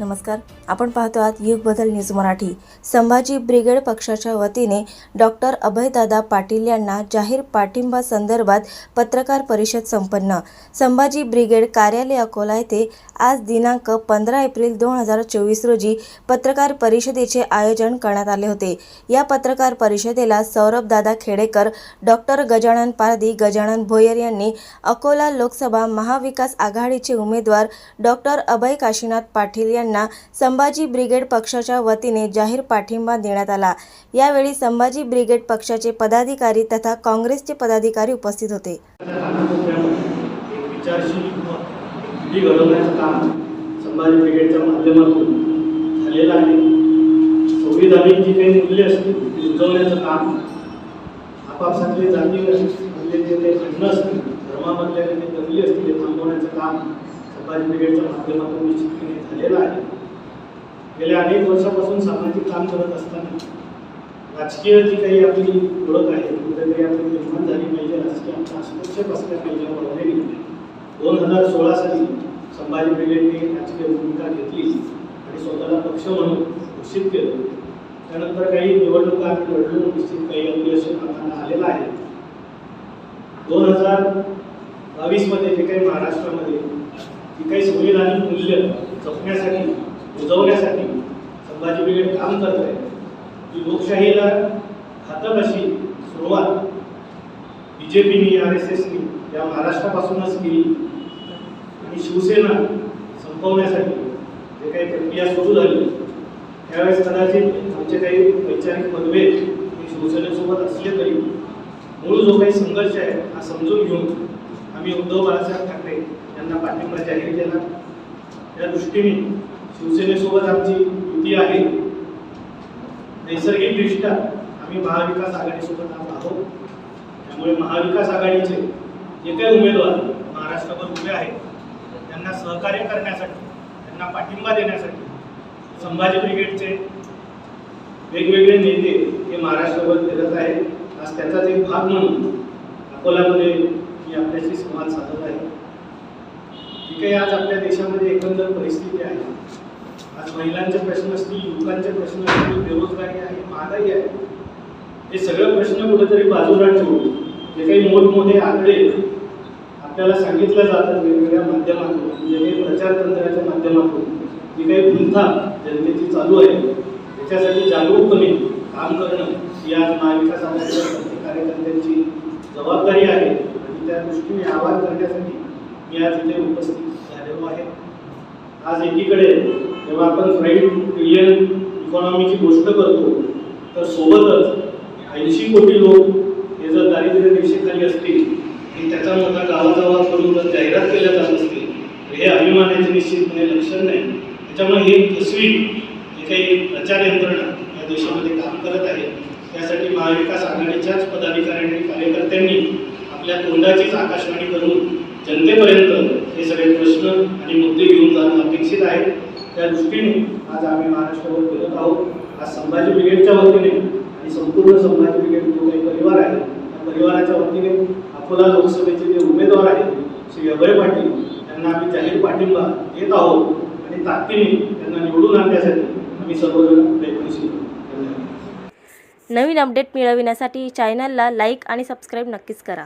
नमस्कार. आपण पाहतो आहात युग बदल न्यूज मराठी. संभाजी ब्रिगेड पक्षाच्या वतीने डॉक्टर अभयदादा पाटील यांना जाहीर पाठिंबा संदर्भात पत्रकार परिषद संपन्न. संभाजी ब्रिगेड कार्यालय अकोला येथे आज दिनांक पंधरा एप्रिल दोन हजार चोवीस रोजी पत्रकार परिषदेचे आयोजन करण्यात आले होते. या पत्रकार परिषदेला सौरभदादा खेडेकर डॉक्टर गजानन पारदी गजानन भोयर यांनी अकोला लोकसभा महाविकास आघाडीचे उमेदवार डॉक्टर अभय काशीनाथ पाटील यांनी यांना संभाजी ब्रिगेड पक्षाच्या वतीने जाहीर पाठिंबा देण्यात आला. यावेळी संभाजी ब्रिगेड पक्षाचे पदाधिकारी तथा काँग्रेसचे पदाधिकारी उपस्थित होते. संविधानिक जी काही मूल्य असतील ती रुजवण्याचं काम आपापसातले जाती मधले म्हणजे जे काही असतील धर्मामधल्या काही दंगली असतील ते थांबवण्याचं काम संभाजी ब्रिगेडच्या माध्यमातून निश्चितपणे झालेलं आहे गेल्या अनेक वर्षापासून सामाजिक काम करत असताना राजकीय जी काही आपली ओळख आहे कुठेतरी आपली निर्माण झाली पाहिजे राजकीय आमचा हस्तक्षेप असल्या पाहिजे बरोबरीने दोन हजार सोळा साली संभाजी ब्रिगेडने राजकीय भूमिका घेतली आणि स्वतःला पक्ष म्हणून घोषित केलं त्यानंतर काही निवडणुका आम्ही लढलो निश्चित काही अपयश आम्हाला आलेलं आहे दोन हजार बावीसमध्ये जे काही महाराष्ट्रामध्ये जी काही संविधानिक मूल्य जपण्यासाठी रुजवण्यासाठी संभाजी ब्रिगेड काम करत आहे ती लोकशाहीला घातक अशी सुरुवात बी जे पीनी आर एस एसनी या महाराष्ट्रापासूनच केली. आणि शिवसेना संपवण्यासाठी जे काही प्रक्रिया सुरू झाली त्यावेळेस कदाचित आमचे काही वैचारिक मतभेद हे शिवसेनेसोबत असले तरी मूळ जो काही संघर्ष आहे हा समजून घेऊन आम्ही उद्धव बाळासाहेब ठाकरे यांना पाठिंबा जाहीर केला. या दृष्टीने शिवसेनेसोबत आमची युती आहे. नैसर्गिकदृष्ट्या आम्ही महाविकास आघाडीसोबत आज आहोत. त्यामुळे महाविकास आघाडीचे जे काही उमेदवार महाराष्ट्रावर उभे आहेत त्यांना सहकार्य करण्यासाठी त्यांना पाठिंबा देण्यासाठी संभाजी ब्रिगेडचे वेगवेगळे नेते हे महाराष्ट्रावर फिरत आहेत. आज त्याचाच एक भाग म्हणून अकोल्यामध्ये मी आपल्याशी संवाद साधत आहे. जी काही आज आपल्या देशामध्ये एकंदर परिस्थिती आहे. आज महिलांचे प्रश्न असतील युवकांचे प्रश्न असतील बेरोजगारी आहे महागाई आहे. हे सगळे प्रश्न कुठेतरी बाजूला ठेवून जे काही मोठमोठे आकडे आपल्याला सांगितलं जातं वेगवेगळ्या माध्यमातून जे काही प्रचार तंत्राच्या माध्यमातून जी काही गुंथा जनतेची चालू आहे त्याच्यासाठी जागरूकपणे काम करणं ही आज महाविकास आघाडीच्या प्रत्येक कार्यकर्त्यांची जबाबदारी आहे. त्या दृष्टीने आवाज करण्यासाठी मी आज इथे उपस्थित झालेलो आहे. आज एकीकडे जेव्हा आपण फाईव्ह ट्रिलियन इकॉनॉमीची गोष्ट करतो तर सोबतच ऐंशी कोटी लोक हे जर दारिद्र्य रेषेखाली असतील आणि त्याचा मोठा गावागावात करून जर जाहिरात केल्या जात असतील तर हे अभिमानाचे निश्चितपणे लक्षण नाही. त्याच्यामुळे हे तस्वीर जे काही प्रचार यंत्रणा या देशामध्ये काम करत आहे त्यासाठी महाविकास आघाडीच्याच पदाधिकाऱ्यांनी कार्यकर्त्यांनी आपल्या तोंडाचीच आकाशवाणी करून जनतेपर्यंत हे सगळे प्रश्न आणि मुद्दे घेऊन जाणं अपेक्षित आहे. त्या दृष्टीने आज आम्ही महाराष्ट्रावर फिरत आहोत. आज संभाजी ब्रिगेडच्या वतीने आणि संपूर्ण संभाजी ब्रिगेड जो काही परिवार आहे त्या परिवाराच्या वतीने अकोला लोकसभेचे जे उमेदवार आहेत श्री अभय पाटील त्यांना आम्ही जाहीर पाठिंबा देत आहोत आणि ताकदीने त्यांना निवडून आणण्यासाठी आम्ही सर्वजण प्रयत्नशील नवीन अपडेट मिळविण्यासाठी चॅनलला लाईक आणि सबस्क्राईब नक्कीच करा.